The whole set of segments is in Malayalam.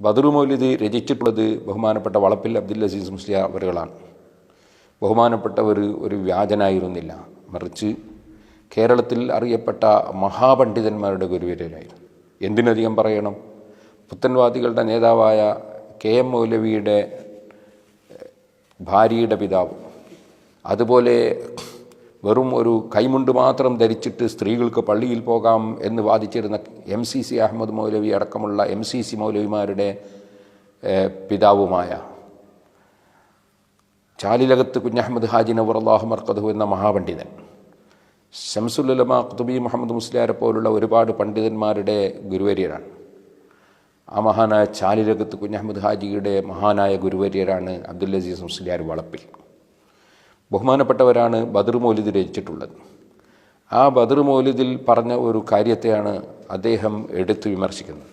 ബദറു മൗലിദ് രചിച്ചിട്ടുള്ളത് ബഹുമാനപ്പെട്ട വളപ്പിൽ അബ്ദുൽ അസീസ് മുസ്ലിയ അവരുകളാണ്. ബഹുമാനപ്പെട്ടവർ ഒരു വ്യാജനായിരുന്നില്ല. മറിച്ച് കേരളത്തിൽ അറിയപ്പെട്ട മഹാപണ്ഡിതന്മാരുടെ ഗുരുവരനായിരുന്നു എന്തിനധികം പറയണം? പുത്തൻവാദികളുടെ നേതാവായ കെ എം മൗലവിയുടെ ഭാര്യയുടെ പിതാവ്. അതുപോലെ വെറും ഒരു കൈമുണ്ട് മാത്രം ധരിച്ചിട്ട് സ്ത്രീകൾക്ക് പള്ളിയിൽ പോകാം എന്ന് വാദിച്ചിരുന്ന M C C Ahmed Maulavi അടക്കമുള്ള എം സി സി മൗലവിമാരുടെ പിതാവുമായ ചാലിലകത്ത് കുഞ്ഞഹമ്മദ് ഹാജി നവർ അള്ളാഹു മർക്കദു എന്ന മഹാപണ്ഡിതൻ ഷംസുല്ലമ ഖുതുബി മുഹമ്മദ് മുസ്ലിയാരെ പോലുള്ള ഒരുപാട് പണ്ഡിതന്മാരുടെ ഗുരുവര്യരാണ്. ആ മഹാനായ ചാലിലകത്ത് കുഞ്ഞഹമ്മദ് ഹാജിയുടെ മഹാനായ ഗുരുവര്യരാണ് അബ്ദുൽ അസീസ് മുസ്ലിയാർ വളപ്പിൽ. ബഹുമാനപ്പെട്ടവരാണ് ബദർ മൗലിദ് രചിച്ചിട്ടുള്ളത്. ആ ബദർ മൗലിദിൽ പറഞ്ഞ ഒരു കാര്യത്തെയാണ് അദ്ദേഹം എടുത്തു വിമർശിക്കുന്നത്.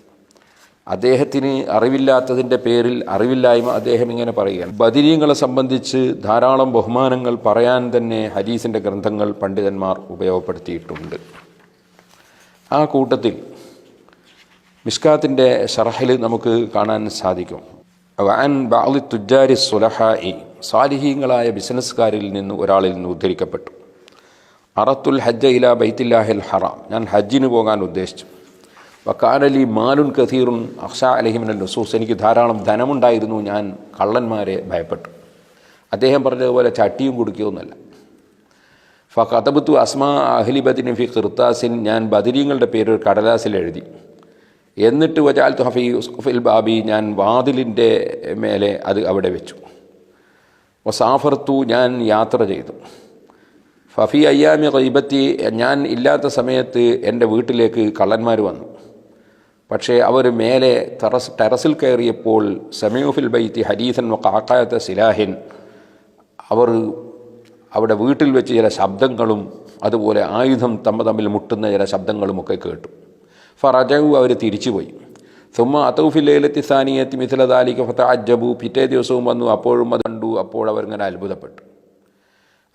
അദ്ദേഹത്തിന് അറിവില്ലാത്തതിന്റെ പേരിൽ അറിവില്ലായ്മ അദ്ദേഹം ഇങ്ങനെ പറയുകയാണ്. ബദിരീങ്ങളെ സംബന്ധിച്ച് ധാരാളം ബഹുമാനങ്ങൾ പറയാൻ തന്നെ ഹരീസിന്റെ ഗ്രന്ഥങ്ങൾ പണ്ഡിതന്മാർ ഉപയോഗപ്പെടുത്തിയിട്ടുണ്ട്. ആ കൂട്ടത്തിൽ മിസ്കാത്തിന്റെ ഷറഹിൽ നമുക്ക് കാണാൻ സാധിക്കും. വാൻ ബാലി തുജാരി സുലഹായി സാലിഹീങ്ങളായ ബിസിനസ്സുകാരിൽ നിന്ന് ഒരാളിൽ നിന്ന് ഉദ്ധരിക്കപ്പെട്ടു. അറത്തുൽ ഹജ്ജ ഇല ബൈത്തില്ലാഹിൽ ഹറാം. ഞാൻ ഹജ്ജിന് പോകാൻ ഉദ്ദേശിച്ചു. വക്കാനലി മാലുൻ കഥീറുൻ അഹ്ഷ അലഹിമിനൽ നസൂസ്. എനിക്ക് ധാരാളം ധനമുണ്ടായിരുന്നു. ഞാൻ കള്ളന്മാരെ ഭയപ്പെട്ടു. അദ്ദേഹം പറഞ്ഞതുപോലെ ചട്ടിയും കൊടുക്കുകയൊന്നുമല്ല ഫ കഥബുത്തു അസ്മാ അഹ്ലി ബദിൻ ഫി ഖിർത്താസിൻ. ഞാൻ ബദിരീങ്ങളുടെ പേര് കടലാസിൽ എഴുതി. എന്നിട്ട് വജാൽ ഹഫീ ഉസ്ഖുഫിൽ ബാബി ഞാൻ വാതിലിന്റെ മേലെ അത് അവിടെ വെച്ചു. വസാഫർത്തു ഞാൻ യാത്ര ചെയ്തു. ഫഫി അയ്യാമി കൈബത്തി ഞാൻ ഇല്ലാത്ത സമയത്ത് എന്റെ വീട്ടിലേക്ക് കള്ളന്മാർ വന്നു. പക്ഷേ അവർ മേലെ ടെറസ് ടെറസിൽ കയറിയപ്പോൾ സമീഫിൽ ബൈത്തി ഹരീസൻ കാക്കാത്ത സിലാഹിൻ. അവർ അവിടെ വീട്ടിൽ വെച്ച് ചില ശബ്ദങ്ങളും അതുപോലെ ആയുധം തമ്മ തമ്മിൽ മുട്ടുന്ന ചില ശബ്ദങ്ങളുമൊക്കെ കേട്ടു. ഫറജു അവർ തിരിച്ചുപോയി. സുമ്മ അതൗഫിലേലത്തി സാനിയത്തി മിഥിലദാലിക്ക് ഫത്ത അജ്ജബു പിറ്റേ ദിവസവും വന്നു അപ്പോഴും അത് കണ്ടു അപ്പോൾ അവരിങ്ങനെ അത്ഭുതപ്പെട്ടു.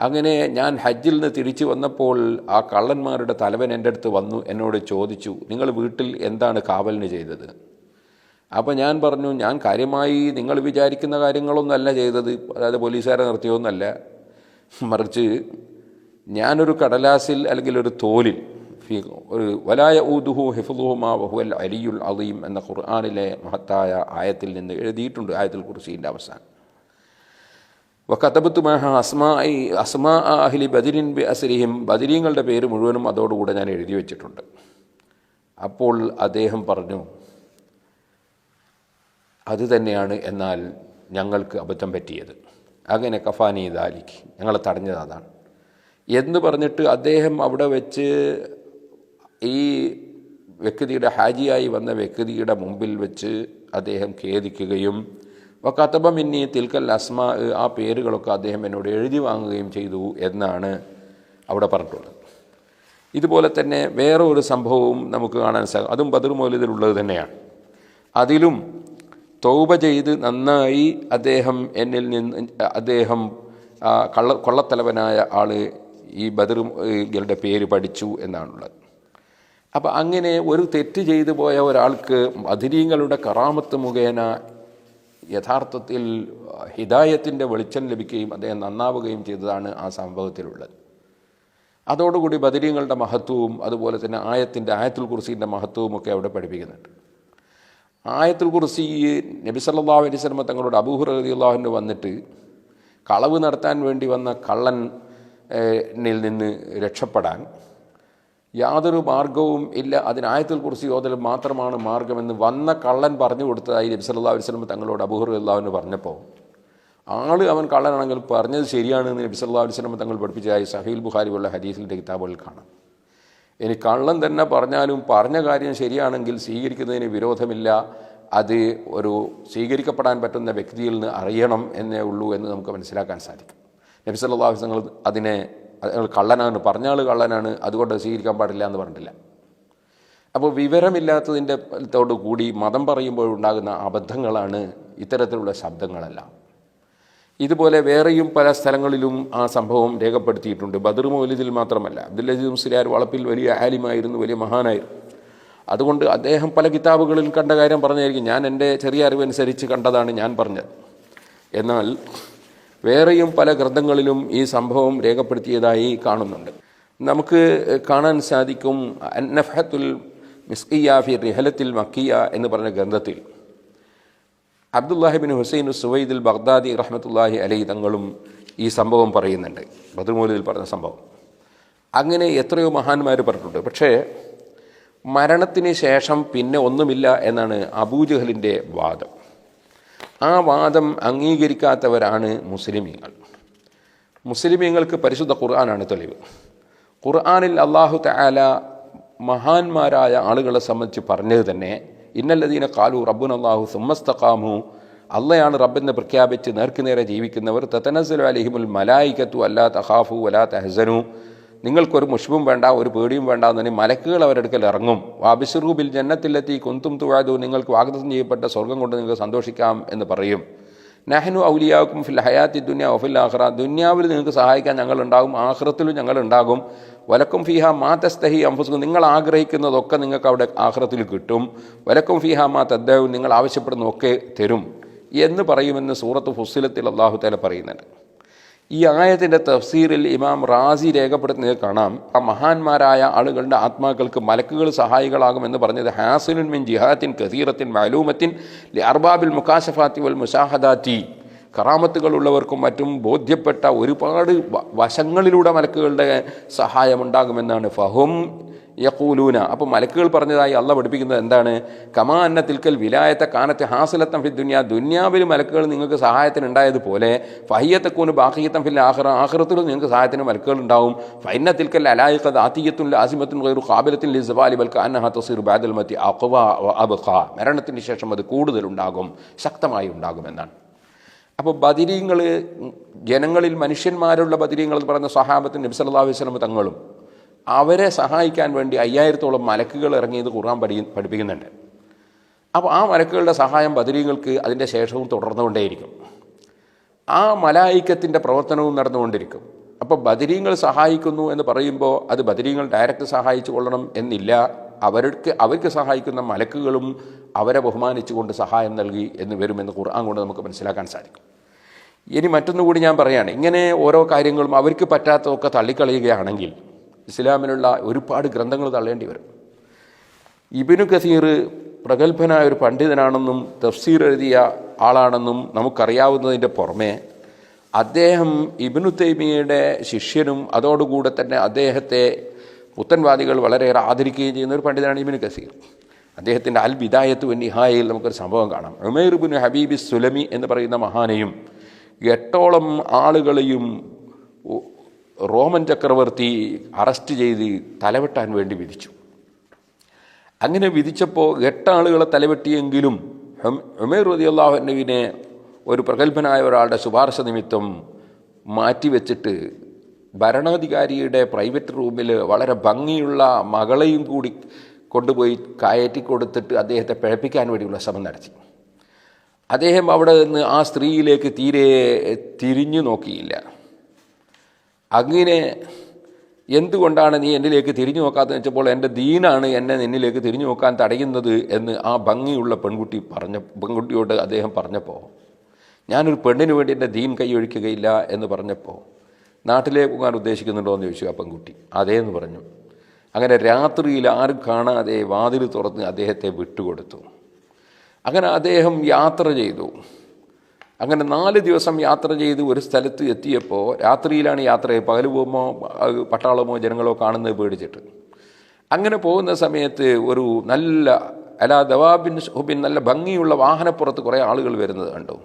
അങ്ങനെ ഞാൻ ഹജ്ജിൽ നിന്ന് തിരിച്ചു വന്നപ്പോൾ ആ കള്ളന്മാരുടെ തലവൻ എന്റെ അടുത്ത് വന്നു എന്നോട് ചോദിച്ചു നിങ്ങൾ വീട്ടിൽ എന്താണ് കാവലിന് ചെയ്തത്? അപ്പോൾ ഞാൻ പറഞ്ഞു ഞാൻ കാര്യമായി നിങ്ങൾ വിചാരിക്കുന്ന കാര്യങ്ങളൊന്നുമല്ല ചെയ്തത് അതായത് പോലീസുകാരെ നിർത്തിയൊന്നുമല്ല മറിച്ച് ഞാനൊരു കടലാസിൽ അല്ലെങ്കിൽ ഒരു തോലിൽ ഒരു വലായ ഊദുഹു ഹിഫുദുഹുമാ വഹുവൽ അലിയുൽ അലീം എന്ന ഖുർആാനിലെ മഹത്തായ ആയത്തിൽ നിന്ന് എഴുതിയിട്ടുണ്ട് ആയത്തിൽ കുറിച്ചിന്റെ അവസാനം. വക്കത്തബത്ത് മഹ അസ്മായി അസ്മാ അഹ്ലി ബദിരിൻ ബി അസരിഹിം. ബദിരീങ്ങളുടെ പേര് മുഴുവനും അതോടുകൂടെ ഞാൻ എഴുതി വച്ചിട്ടുണ്ട്. അപ്പോൾ അദ്ദേഹം പറഞ്ഞു അത് തന്നെയാണ് എന്നാൽ ഞങ്ങൾക്ക് അബദ്ധം പറ്റിയത്. അങ്ങനെ കഫാനി ദാലിക്ക് ഞങ്ങളെ തടഞ്ഞത് അതാണ്. എന്ന് പറഞ്ഞിട്ട് അദ്ദേഹം അവിടെ വെച്ച് ഈ വ്യക്തിയുടെ ഹാജിയായി വന്ന വ്യക്തിയുടെ മുമ്പിൽ വെച്ച് അദ്ദേഹം ഖേദിക്കുകയും വക്കത്തബ മിന്നി തിൽക്കൽ അസ്മ ആ പേരുകളൊക്കെ അദ്ദേഹം എന്നോട് എഴുതി വാങ്ങുകയും ചെയ്തു എന്നാണ് അവിടെ പറഞ്ഞിട്ടുള്ളത്. ഇതുപോലെ തന്നെ വേറെ ഒരു സംഭവവും നമുക്ക് കാണാൻ സാധിക്കും അതും ബദർ മൗലിദിലുള്ളത് തന്നെയാണ്. അതിലും തൗബ ചെയ്ത് നന്നായി അദ്ദേഹം എന്നിൽ നിന്ന് അദ്ദേഹം കള്ള കൊള്ളത്തലവനായ ആൾ ഈ ബദറുകളുടെ പേര് പഠിച്ചു എന്നാണുള്ളത്. അപ്പോൾ അങ്ങനെ ഒരു തെറ്റ് ചെയ്തു പോയ ഒരാൾക്ക് അതിരീങ്ങളുടെ കറാമത്ത് മുഖേന യഥാർത്ഥത്തിൽ ഹിദായത്തിന്റെ വെളിച്ചം ലഭിക്കുകയും അദ്ദേഹം നന്നാവുകയും ചെയ്തതാണ് ആ സംഭവത്തിലുള്ളത്. അതോടുകൂടി ബദരീങ്ങളുടെ മഹത്വവും അതുപോലെ തന്നെ ആയത്തിന്റെ ആയത്തുൽ കുർസീന്റെ മഹത്വവും ഒക്കെ അവിടെ പഠിപ്പിക്കുന്നുണ്ട്. ആയത്തുൽ കുർസി നബി സല്ലാ അലൈഹി സ്വലമ തങ്ങളോട് അബൂഹുർ റളിയല്ലാഹുവിന് വന്നിട്ട് കളവ് നടത്താൻ വേണ്ടി വന്ന കള്ളൻ നിൽ നിന്ന് രക്ഷപ്പെടാൻ യാതൊരു മാർഗവും ഇല്ല. അതിനായത്തിൽ കുറിച്ച് ഓതൽ മാത്രമാണ് മാർഗമെന്ന് വന്ന കള്ളൻ പറഞ്ഞു കൊടുത്തതായി നബി സല്ലല്ലാഹു അലൈഹി വസല്ലം തങ്ങളോട് അബൂഹർ അള്ളാഹുവിന് പറഞ്ഞപ്പോൾ ആൾ അവൻ കള്ളനാണെങ്കിൽ പറഞ്ഞത് ശരിയാണെന്ന് നബി സല്ലല്ലാഹു അലൈഹി വസല്ലം തങ്ങൾ പഠിപ്പിച്ചതായി സഹീൽ ബുഖാരി പോലുള്ള ഹദീസിന്റെ കിതാബുകളിൽ കാണാം. ഇനി കള്ളൻ തന്നെ പറഞ്ഞാലും പറഞ്ഞ കാര്യം ശരിയാണെങ്കിൽ സ്വീകരിക്കുന്നതിന് വിരോധമില്ല. അത് ഒരു സ്വീകരിക്കപ്പെടാൻ പറ്റുന്ന വ്യക്തിയിൽ നിന്ന് അറിയണം എന്നേ ഉള്ളൂ എന്ന് നമുക്ക് മനസ്സിലാക്കാൻ സാധിക്കും. നബി സല്ലല്ലാഹു വസ്ലങ്ങൾ അതിനെ അയാൾ കള്ളനാണ് പറഞ്ഞ ആൾ കള്ളനാണ് അതുകൊണ്ട് സ്വീകരിക്കാൻ പാടില്ല എന്ന് പറഞ്ഞിട്ടില്ല. അപ്പോൾ വിവരമില്ലാത്തതിന്റെ തോടു കൂടി മതം പറയുമ്പോൾ ഉണ്ടാകുന്ന അബദ്ധങ്ങളാണ് ഇത്തരത്തിലുള്ള ശബ്ദങ്ങളെല്ലാം. ഇതുപോലെ വേറെയും പല സ്ഥലങ്ങളിലും ആ സംഭവം രേഖപ്പെടുത്തിയിട്ടുണ്ട്. ബദർ മൗലിദിൽ മാത്രമല്ല അബ്ദുൽ അസീസ് മുസ്ലിയാർ വളപ്പിൽ വലിയ ആലിമായിരുന്നു വലിയ മഹാനായിരുന്നു. അതുകൊണ്ട് അദ്ദേഹം പല കിതാബുകളിൽ കണ്ട കാര്യം പറഞ്ഞായിരിക്കും ഞാൻ എന്റെ ചെറിയ അറിവനുസരിച്ച് കണ്ടതാണ് ഞാൻ പറഞ്ഞത്. എന്നാൽ വേറെയും പല ഗ്രന്ഥങ്ങളിലും ഈ സംഭവം രേഖപ്പെടുത്തിയതായി കാണുന്നുണ്ട്. നമുക്ക് കാണാൻ സാധിക്കും അന്നഫത്തുൽ മിസ്കിയ ഫി റിഹലത്തിൽ മക്കിയ എന്ന് പറഞ്ഞ ഗ്രന്ഥത്തിൽ. അബ്ദുല്ലാഹിബിൻ ഹുസൈൻ സുവൈദുൽ ബഗ്ദാദി റഹ്മത്തുല്ലാഹി അലൈ തങ്ങളും ഈ സംഭവം പറയുന്നുണ്ട്. ബദർമൂലിൽ പറഞ്ഞ സംഭവം. അങ്ങനെ എത്രയോ മഹാന്മാർ പറഞ്ഞിട്ടുണ്ട്. പക്ഷേ മരണത്തിന് ശേഷം പിന്നെ ഒന്നുമില്ല എന്നാണ് അബൂജഹലിന്റെ വാദം. ആ വാദം അംഗീകരിക്കാത്തവരാണ് മുസ്ലിമീങ്ങൾ. മുസ്ലിമീങ്ങൾക്ക് പരിശുദ്ധ ഖുർആനാണ് തെളിവ്. ഖുർആാനിൽ അള്ളാഹു തആല മഹാന്മാരായ ആളുകളെ സംബന്ധിച്ച് പറഞ്ഞത് തന്നെ ഇന്നല്ലതീന കാലു റബ്ബുൻ അള്ളാഹു സുമ്മസ്തഖാമു. അള്ളയാണ് റബ്ബെന്ന് പ്രഖ്യാപിച്ച് നേർക്കുനേരെ ജീവിക്കുന്നവർ തത്തനസലു അലിഹിമുൽ മലായിക്കത്തു അല്ലാ തഹാഫു അലാ തഹസനു. നിങ്ങൾക്കൊരു മുഷിപ്പും വേണ്ട ഒരു പേടിയും വേണ്ട എന്ന് മലക്കുകൾ അവരെടുക്കൽ ഇറങ്ങും. വാബിസുറു ബിൽ ജന്നത്തിലെത്തി കുന്തും തുഴാതു നിങ്ങൾക്ക് വാഗ്ദത്തം ചെയ്യപ്പെട്ട സ്വർഗം കൊണ്ട് നിങ്ങൾക്ക് സന്തോഷിക്കാം എന്ന് പറയും. നെഹ്നു ഔലിയാക്കും ഫിൽ ഹയാത്തി ദുന്യ ഒഫിൽ ആഹ്റ ദുന്യാവിൽ നിങ്ങൾക്ക് സഹായിക്കാൻ ഞങ്ങളുണ്ടാകും ആഹ്റത്തിലും ഞങ്ങളുണ്ടാകും. വലക്കും ഫിഹ മാ തസ്തഹി അംഫുസും നിങ്ങൾ ആഗ്രഹിക്കുന്നതൊക്കെ നിങ്ങൾക്ക് അവിടെ ആഹ്റത്തിൽ കിട്ടും. വലക്കും ഫിഹ മാ തദ്ദവും നിങ്ങൾ ആവശ്യപ്പെടുന്നതൊക്കെ തരും എന്ന് പറയുമെന്ന് സൂറത്ത് ഫുസിലത്തിൽ അള്ളാഹു തല പറയുന്നുണ്ട്. ഈ ആയത്തിന്റെ തഫ്സീറിൽ ഇമാം റാസി രേഖപ്പെടുത്തുന്നത് കാണാം. ആ മഹാന്മാരായ ആളുകളുടെ ആത്മാക്കൾക്ക് മലക്കുകൾ സഹായികളാകുമെന്ന് പറഞ്ഞത് ഹാസിനുൻ മിൻ ജിഹാത്തിൻ കസീറത്തിൻ മാലൂമത്തിൻ അർബാബിൽ മുക്കാശഫാത്തി വൽ മുസാഹദാത്തി കറാമത്തുകളുള്ളവർക്കും മറ്റും ബോധ്യപ്പെട്ട ഒരുപാട് വശങ്ങളിലൂടെ മലക്കുകളുടെ സഹായമുണ്ടാകുമെന്നാണ് ഫഹും യക്കൂലൂന അപ്പോൾ മലക്കുകൾ പറഞ്ഞതായി അള്ള പഠിപ്പിക്കുന്നത് എന്താണ്? കമാ അന്ന തിൽക്കൽ വിലായത്തെ കാനത്തെ ഹാസിലത്തം ഫി ദുന്യ. ദുന്യാവിൽ മലക്കുകൾ നിങ്ങൾക്ക് സഹായത്തിന് ഉണ്ടായതുപോലെ ഫഹിയത്തക്കൂന് ബാഹിയത്തം ഫിൽ ആഹ്റ ആഹ്റത്തിലും നിങ്ങൾക്ക് സഹായത്തിന് മലക്കുകൾ ഉണ്ടാവും. ഫൈന തിൽക്കൽ അലായിക്കത് ആത്തിയത്തും ആസിമത്തും ഒരു ഖാബിലത്തിൻ ലിസ്ബാലി ബൽക്ക് അന്നഹ ബാദൽ മത്തി അഖ്വ അബ്ഖ. മരണത്തിന് ശേഷം അത് കൂടുതലുണ്ടാകും ശക്തമായി ഉണ്ടാകുമെന്നാണ് അപ്പോൾ ബദിരീങ്ങൾ ജനങ്ങളിൽ മനുഷ്യന്മാരുള്ള ബദിരീങ്ങൾ എന്ന് പറയുന്ന സഹാബത്തിന് നബി സല്ലല്ലാഹു അലൈഹി വസല്ലം തങ്ങളും അവരെ സഹായിക്കാൻ വേണ്ടി അയ്യായിരത്തോളം മലക്കുകൾ ഇറങ്ങിയത് ഖുർആൻ പഠി പഠിപ്പിക്കുന്നുണ്ട്. അപ്പോൾ ആ മലക്കുകളുടെ സഹായം ബദരീങ്ങൾക്ക് അതിന്റെ ശേഷവും തുടർന്നുകൊണ്ടേയിരിക്കും. ആ മലായിക്കത്തിന്റെ പ്രവർത്തനവും നടന്നുകൊണ്ടിരിക്കും. അപ്പോൾ ബദരീങ്ങൾ സഹായിക്കുന്നു എന്ന് പറയുമ്പോൾ അത് ബദരീങ്ങൾ ഡയറക്റ്റ് സഹായിച്ചു കൊള്ളണം എന്നില്ല. അവർക്ക് അവർക്ക് സഹായിക്കുന്ന മലക്കുകളും അവരെ ബഹുമാനിച്ചുകൊണ്ട് സഹായം നൽകി എന്ന് വരുമെന്ന് ഖുർആൻ കൊണ്ട് നമുക്ക് മനസ്സിലാക്കാൻ സാധിക്കും. ഇനി മറ്റൊന്നുകൂടി ഞാൻ പറയുകയാണ് ഇങ്ങനെ ഓരോ കാര്യങ്ങളും അവർക്ക് പറ്റാത്തതൊക്കെ തള്ളിക്കളയുകയാണെങ്കിൽ ഇസ്ലാമിലുള്ള ഒരുപാട് ഗ്രന്ഥങ്ങൾ തള്ളേണ്ടി വരും. ഇബിനു കസീർ പ്രഗത്ഭനായ ഒരു പണ്ഡിതനാണെന്നും തഫ്സീർ എഴുതിയ ആളാണെന്നും നമുക്കറിയാവുന്നതിന്റെ പുറമെ അദ്ദേഹം ഇബിനു തൈമിയയുടെ ശിഷ്യനും അതോടുകൂടെ തന്നെ അദ്ദേഹത്തെ പുത്തൻവാദികൾ വളരെയേറെ ആദരിക്കുകയും ചെയ്യുന്ന ഒരു പണ്ഡിതനാണ് ഇബിനു കസീർ. അദ്ദേഹത്തിന്റെ അൽ വിദായത്ത് വൻ നിഹായയിൽ നമുക്കൊരു സംഭവം കാണാം. ഉമേർ ബിൻ ഹബീബി സുലമി എന്ന് പറയുന്ന മഹാനെയും എട്ടോളം ആളുകളെയും റോമൻ ചക്രവർത്തി അറസ്റ്റ് ചെയ്ത് തലവെട്ടാൻ വേണ്ടി വിധിച്ചു. അങ്ങനെ വിധിച്ചപ്പോൾ എട്ടാളുകളെ തലവെട്ടിയെങ്കിലും ഉമേർ റതി അള്ളാഹുവിനെ ഒരു പ്രഗത്ഭനായ ഒരാളുടെ ശുപാർശ നിമിത്തം മാറ്റിവെച്ചിട്ട് ഭരണാധികാരിയുടെ പ്രൈവറ്റ് റൂമിൽ വളരെ ഭംഗിയുള്ള മകളെയും കൂടി കൊണ്ടുപോയി കയറ്റി കൊടുത്തിട്ട് അദ്ദേഹത്തെ പിഴപ്പിക്കാൻ വേണ്ടിയുള്ള ശ്രമം നടത്തി. അദ്ദേഹം അവിടെ നിന്ന് ആ സ്ത്രീയിലേക്ക് തീരെ തിരിഞ്ഞു നോക്കിയില്ല. അങ്ങനെ എന്തുകൊണ്ടാണ് നീ എന്നിലേക്ക് തിരിഞ്ഞു നോക്കാത്തതെന്ന് വെച്ചപ്പോൾ എന്റെ ദീനാണ് എന്നെ നിന്നിലേക്ക് തിരിഞ്ഞു നോക്കാൻ തടയുന്നത് എന്ന് ആ ഭംഗിയുള്ള പെൺകുട്ടി പറഞ്ഞ പെൺകുട്ടിയോട് അദ്ദേഹം പറഞ്ഞപ്പോൾ ഞാനൊരു പെണ്ണിന് വേണ്ടി എന്റെ ദീൻ കൈയൊഴിക്കുകയില്ല എന്ന് പറഞ്ഞപ്പോൾ നാട്ടിലേക്ക് പോകാൻ ഉദ്ദേശിക്കുന്നുണ്ടോ എന്ന് ചോദിച്ചു ആ പെൺകുട്ടി. അതേ എന്ന് പറഞ്ഞു. അങ്ങനെ രാത്രിയിൽ ആരും കാണാതെ വാതിൽ തുറന്ന് അദ്ദേഹത്തെ വിട്ടുകൊടുത്തു. അങ്ങനെ അദ്ദേഹം യാത്ര ചെയ്തു. അങ്ങനെ നാല് ദിവസം യാത്ര ചെയ്ത് ഒരു സ്ഥലത്ത് എത്തിയപ്പോൾ രാത്രിയിലാണ് യാത്ര പകൽ പോകുമ്പോൾ പട്ടാളമോ ജനങ്ങളോ കാണുന്നത് പേടിച്ചിട്ട്. അങ്ങനെ പോകുന്ന സമയത്ത് ഒരു നല്ല അല ദവാബിൻ ഹുബിൻ നല്ല ഭംഗിയുള്ള വാഹനപ്പുറത്ത് കുറേ ആളുകൾ വരുന്നത് കണ്ടു.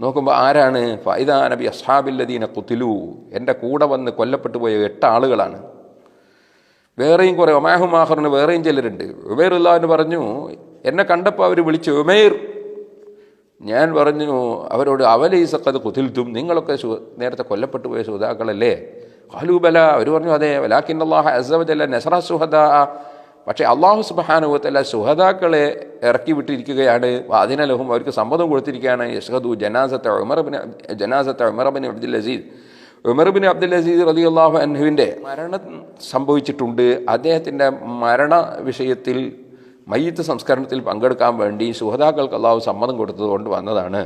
നോക്കുമ്പോൾ ആരാണ്? ഫൈദാ നബി അസ്ഹാബില്ലദീന കുത്തിലു എന്റെ കൂടെ വന്ന് കൊല്ലപ്പെട്ടു പോയ എട്ട് ആളുകളാണ്. വേറെയും കുറേ ഒമാഹുമാഹറിന് വേറെയും ചിലരുണ്ട്. ഉമേറുല്ലാന്ന് പറഞ്ഞു എന്നെ കണ്ടപ്പോൾ അവർ വിളിച്ചു ഉമേർ ഞാൻ പറഞ്ഞു അവരോട് അവലൈ സക്കത് കുതിൽത്തും നിങ്ങളൊക്കെ നേരത്തെ കൊല്ലപ്പെട്ടു പോയ സുഹതാക്കളല്ലേ ഖാലൂബല അവർ പറഞ്ഞു അതെ വലാഖിൻ അള്ളാഹ് അസവജല്ല നസറ സുഹദ പക്ഷേ അള്ളാഹു സുബാനുവത്തല്ല സുഹദാക്കളെ ഇറക്കി വിട്ടിരിക്കുകയാണ്. അതിനലഹും അവർക്ക് സമ്മതം കൊടുത്തിരിക്കുകയാണ്. യഷ്ഹദു ജനാസത്തെ ഉമർബിൻ ജനാസത്തെ ഉമർബിൻ അബ്ദുൽ അസീദ് ഉമർബിൻ അബ്ദുൽ അസീസ് റതി അള്ളാഹു അൻഹുവിന്റെ മരണം സംഭവിച്ചിട്ടുണ്ട്. അദ്ദേഹത്തിന്റെ മരണ വിഷയത്തിൽ മയ്യത്ത് സംസ്കരണത്തിൽ പങ്കെടുക്കാൻ വേണ്ടി സുഹതാക്കൾക്ക് അള്ളാഹു സമ്മതം കൊടുത്തതുകൊണ്ട് വന്നതാണ്.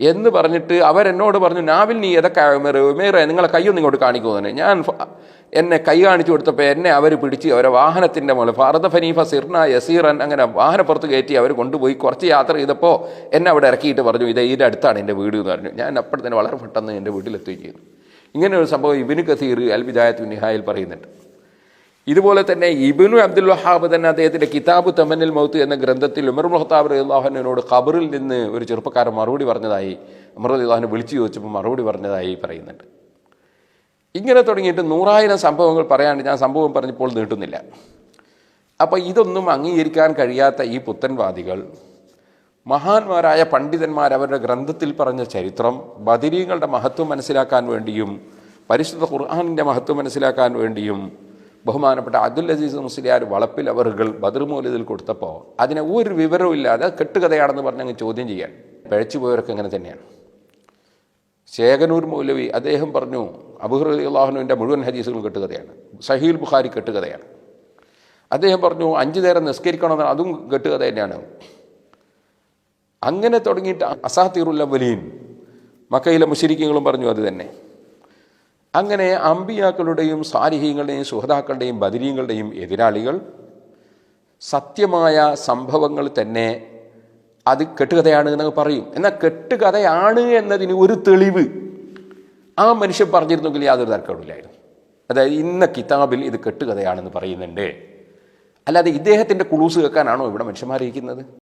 എന്ന് പറഞ്ഞിട്ട് അവരെന്നോട് പറഞ്ഞു നാവിൽ നീ ഏതൊക്കെ ഉമേർ ഉമേറെ നിങ്ങളെ കയ്യൊന്നും ഇങ്ങോട്ട് കാണിക്കുമെന്ന് ഞാൻ എന്നെ കൈ കാണിച്ചു കൊടുത്തപ്പോൾ എന്നെ അവർ പിടിച്ച് അവരെ വാഹനത്തിന്റെ മുകളിൽ ഭാരത ഫനീഫ സിർണ യസീറൻ അങ്ങനെ വാഹനപ്പുറത്ത് കയറ്റി അവർ കൊണ്ടുപോയി കുറച്ച് യാത്ര ചെയ്തപ്പോൾ എന്നെ അവിടെ ഇറക്കിയിട്ട് പറഞ്ഞു ഇത് ഇതിന്റെ അടുത്താണ് എന്റെ വീട് എന്ന് പറഞ്ഞു. ഞാൻ അപ്പോൾ തന്നെ വളരെ പെട്ടെന്ന് എന്റെ വീട്ടിലെത്തുകയും ചെയ്തു. ഇങ്ങനെ ഒരു സംഭവം ഇബിന് കസീർ അൽബിദായത്ത് നിഹായിൽ പറയുന്നുണ്ട്. ഇതുപോലെ തന്നെ ഇബിനു അബ്ദുൽ വഹാബ് തന്നെ അദ്ദേഹത്തിന്റെ കിതാബ് തമന്നിൽ മൗത്ത് എന്ന ഗ്രന്ഥത്തിൽ ഉമർ മുഹത്താബ് അള്ളാഹുവിനോട് ഖബറിൽ നിന്ന് ഒരു ചെറുപ്പക്കാരൻ മറുപടി പറഞ്ഞതായി ഉമർ അള്ളാഹുനെ വിളിച്ചു ചോദിച്ചപ്പോൾ മറുപടി പറഞ്ഞതായി പറയുന്നുണ്ട്. ഇങ്ങനെ തുടങ്ങിയിട്ട് നൂറായിരം സംഭവങ്ങൾ പറയാണ്ട് ഞാൻ സംഭവം പറഞ്ഞപ്പോൾ നീട്ടുന്നില്ല. അപ്പോൾ ഇതൊന്നും അംഗീകരിക്കാൻ കഴിയാത്ത ഈ പുത്തൻവാദികൾ മഹാന്മാരായ പണ്ഡിതന്മാർ അവരുടെ ഗ്രന്ഥത്തിൽ പറഞ്ഞ ചരിത്രം ബദിരീങ്ങളുടെ മഹത്വം മനസ്സിലാക്കാൻ വേണ്ടിയും പരിശുദ്ധ ഖുർആാനിന്റെ മഹത്വം മനസ്സിലാക്കാൻ വേണ്ടിയും ബഹുമാനപ്പെട്ട അബ്ദുൽ അസീസ് മുസ്ലിയാർ വളപ്പിൽ അവറുകൾ ബദർമൂലിതിൽ കൊടുത്തപ്പോൾ അതിനെ ഒരു വിവരവും ഇല്ലാതെ കെട്ടുകഥയാണെന്ന് പറഞ്ഞങ്ങ് ചോദ്യം ചെയ്യാൻ. പഴച്ചു പോയവരൊക്കെ ഇങ്ങനെ തന്നെയാണ്. ശേഖനൂർ മൗലവി അദ്ദേഹം പറഞ്ഞു അബുഹർ അള്ളാഹുനുവിന്റെ മുഴുവൻ ഹദീസുകളും കെട്ടുകഥയാണ്. സഹീൽ ബുഖാരി കെട്ടുകഥയാണ്. അദ്ദേഹം പറഞ്ഞു അഞ്ചു നേരം നിസ്കരിക്കണമെന്ന് അതും കെട്ടുകഥ തന്നെയാണ്. അങ്ങനെ തുടങ്ങിയിട്ട് അസാത്തിറുല്ല വലിയൻ മക്കയിലെ മുഷരിക്കങ്ങളും പറഞ്ഞു അത് തന്നെ. അങ്ങനെ അമ്പിയാക്കളുടെയും സാരിഹീങ്ങളുടെയും സുഹതാക്കളുടെയും ബദിരീങ്ങളുടെയും എതിരാളികൾ സത്യമായ സംഭവങ്ങൾ തന്നെ അത് കെട്ടുകഥയാണ് എന്നൊക്കെ പറയും. എന്നാൽ കെട്ടുകഥയാണ് എന്നതിന് ഒരു തെളിവ്. ആ മനുഷ്യൻ പറഞ്ഞിരുന്നെങ്കിൽ യാതൊരു തർക്കമില്ലായിരുന്നു അതായത് ഇന്ന കിതാബിൽ ഇത് കെട്ടുകഥയാണെന്ന് പറയുന്നുണ്ട്. അല്ലാതെ ഇദ്ദേഹത്തിന്റെ കുളൂസ് കേൾക്കാനാണോ ഇവിടെ മനുഷ്യന്മാരിരിക്കുന്നത്?